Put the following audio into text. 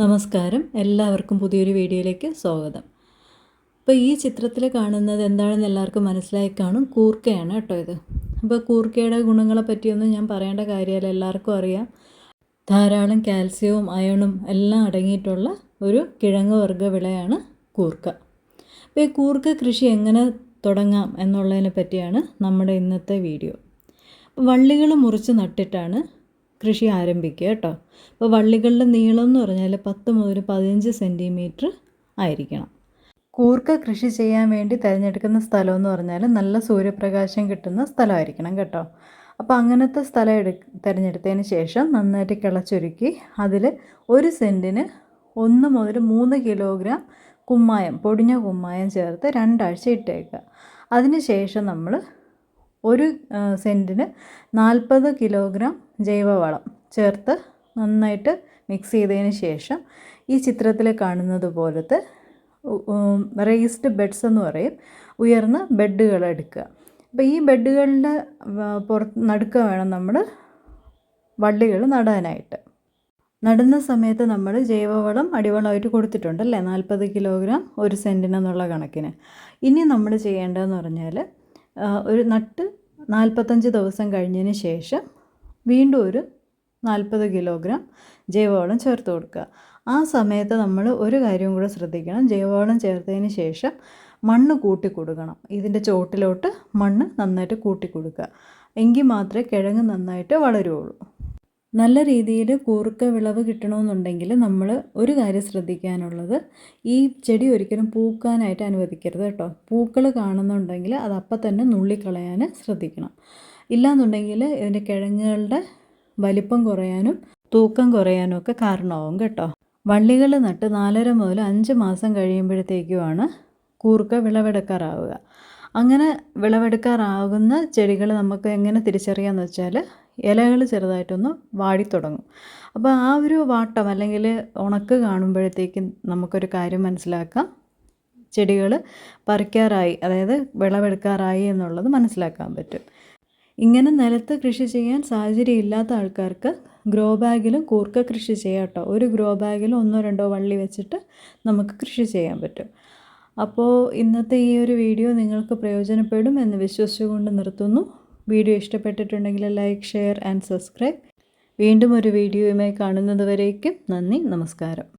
നമസ്കാരം. എല്ലാവർക്കും പുതിയൊരു വീഡിയോയിലേക്ക് സ്വാഗതം. അപ്പോൾ ഈ ചിത്രത്തിൽ കാണുന്നത് എന്താണെന്ന് എല്ലാവർക്കും മനസ്സിലായി കാണും. കൂർക്കയാണ് കേട്ടോ ഇത്. അപ്പോൾ കൂർക്കയുടെ ഗുണങ്ങളെ പറ്റിയൊന്നും ഞാൻ പറയേണ്ട കാര്യമല്ല. എല്ലാവർക്കും അറിയാം. ധാരാളം കാൽസ്യവും അയണും എല്ലാം അടങ്ങിയിട്ടുള്ള ഒരു കിഴങ്ങ് വർഗ വിളയാണ് കൂർക്ക. അപ്പോൾ ഈ കൂർക്ക കൃഷി എങ്ങനെ തുടങ്ങാം എന്നുള്ളതിനെ പറ്റിയാണ് നമ്മുടെ ഇന്നത്തെ വീഡിയോ. വള്ളികൾ മുറിച്ച് നട്ടിട്ടാണ് കൃഷി ആരംഭിക്കുക കേട്ടോ. അപ്പോൾ വള്ളികളുടെ നീളം എന്ന് പറഞ്ഞാൽ പത്ത് മുതൽ പതിനഞ്ച് സെന്റിമീറ്റർ ആയിരിക്കണം. കൂർക്ക കൃഷി ചെയ്യാൻ വേണ്ടി തിരഞ്ഞെടുക്കുന്ന സ്ഥലം എന്ന് പറഞ്ഞാൽ നല്ല സൂര്യപ്രകാശം കിട്ടുന്ന സ്ഥലമായിരിക്കണം കേട്ടോ. അപ്പോൾ അങ്ങനത്തെ സ്ഥലം എടു തിരഞ്ഞെടുത്തതിന് ശേഷം നന്നായിട്ട് കിളച്ചൊരുക്കി അതിൽ ഒരു സെന്റിന് ഒന്ന് മുതൽ മൂന്ന് കിലോഗ്രാം കുമ്മായം പൊടിഞ്ഞ കുമ്മായം ചേർത്ത് രണ്ടാഴ്ച ഇട്ടേക്കുക. അതിന് ശേഷം നമ്മൾ ഒരു സെന്റിന് നാൽപ്പത് കിലോഗ്രാം ജൈവവളം ചേർത്ത് നന്നായിട്ട് മിക്സ് ചെയ്തതിന് ശേഷം ഈ ചിത്രത്തിൽ കാണുന്നത് പോലത്തെ റേസ്ഡ് ബെഡ്സ് എന്ന് പറയും. ഉയർന്ന ബെഡുകൾ എടുക്കുക. അപ്പോൾ ഈ ബെഡുകളുടെ പുറത്ത് നടുക്ക വേണം നമ്മൾ വള്ളികൾ നടാനായിട്ട്. നടുന്ന സമയത്ത് നമ്മൾ ജൈവവളം അടിവളമായിട്ട് കൊടുത്തിട്ടുണ്ട് അല്ലേ? നാൽപ്പത് കിലോഗ്രാം ഒരു സെന്റിനെന്നുള്ള കണക്കിന്. ഇനി നമ്മൾ ചെയ്യേണ്ടതെന്ന് പറഞ്ഞാൽ ഒരു നട്ട് നാൽപ്പത്തഞ്ച് ദിവസം കഴിഞ്ഞതിന് ശേഷം വീണ്ടും ഒരു നാൽപ്പത് കിലോഗ്രാം ജൈവവളം ചേർത്ത് കൊടുക്കുക. ആ സമയത്ത് നമ്മൾ ഒരു കാര്യം കൂടെ ശ്രദ്ധിക്കണം. ജൈവവളം ചേർത്തതിന് ശേഷം മണ്ണ് കൂട്ടി കൊടുക്കണം. ഇതിന്റെ ചോട്ടിലോട്ട് മണ്ണ് നന്നായിട്ട് കൂട്ടി കൊടുക്കുക. എങ്കിൽ മാത്രമേ കിഴങ്ങ് നന്നായിട്ട് വളരുള്ളൂ. നല്ല രീതിയിൽ കൂർക്ക വിളവ് കിട്ടണമെന്നുണ്ടെങ്കിൽ നമ്മൾ ഒരു കാര്യം ശ്രദ്ധിക്കാനുള്ളത് ഈ ചെടി ഒരിക്കലും പൂക്കാനായിട്ട് അനുവദിക്കരുത് കേട്ടോ. പൂക്കൾ കാണുന്നുണ്ടെങ്കിൽ അത് അപ്പം തന്നെ നുള്ളിക്കളയാൻ ശ്രദ്ധിക്കണം. ഇല്ലാന്നുണ്ടെങ്കിൽ ഇതിന്റെ കിഴങ്ങുകളുടെ വലിപ്പം കുറയാനും തൂക്കം കുറയാനും ഒക്കെ കാരണമാവും കേട്ടോ. വള്ളികൾ നട്ട് നാലര മുതൽ അഞ്ച് മാസം കഴിയുമ്പോഴത്തേക്കുമാണ് കൂർക്ക വിളവെടുക്കാറാവുക. അങ്ങനെ വിളവെടുക്കാറാകുന്ന ചെടികൾ നമുക്ക് എങ്ങനെ തിരിച്ചറിയാമെന്ന് വെച്ചാൽ ഇലകൾ ചെറുതായിട്ടൊന്ന് വാടിത്തുടങ്ങും അപ്പോൾ ആ ഒരു വാട്ടം അല്ലെങ്കിൽ ഉണക്ക് കാണുമ്പോഴത്തേക്കും നമുക്കൊരു കാര്യം മനസ്സിലാക്കാം. ചെടികൾ പറിക്കാറായി അതായത് വിളവെടുക്കാറായി എന്നുള്ളത് മനസ്സിലാക്കാൻ പറ്റും. ഇങ്ങനെ നിലത്ത് കൃഷി ചെയ്യാൻ സാഹചര്യം ഇല്ലാത്ത ആൾക്കാർക്ക് ഗ്രോ ബാഗിലും കൂർക്ക കൃഷി ചെയ്യാം കേട്ടോ. ഒരു ഗ്രോ ബാഗിൽ ഒന്നോ രണ്ടോ വള്ളി വെച്ചിട്ട് നമുക്ക് കൃഷി ചെയ്യാൻ പറ്റും. അപ്പോൾ ഇന്നത്തെ ഈ ഒരു വീഡിയോ നിങ്ങൾക്ക് പ്രയോജനപ്പെടും എന്ന് വിശ്വസിച്ചുകൊണ്ട് നിർത്തുന്നു. വീഡിയോ ഇഷ്ടപ്പെട്ടിട്ടുണ്ടെങ്കിൽ ലൈക്ക് ഷെയർ ആൻഡ് സബ്സ്ക്രൈബ്. വീണ്ടും ഒരു വീഡിയോയുമായി കാണുന്നതുവരേക്കും നന്ദി നമസ്കാരം.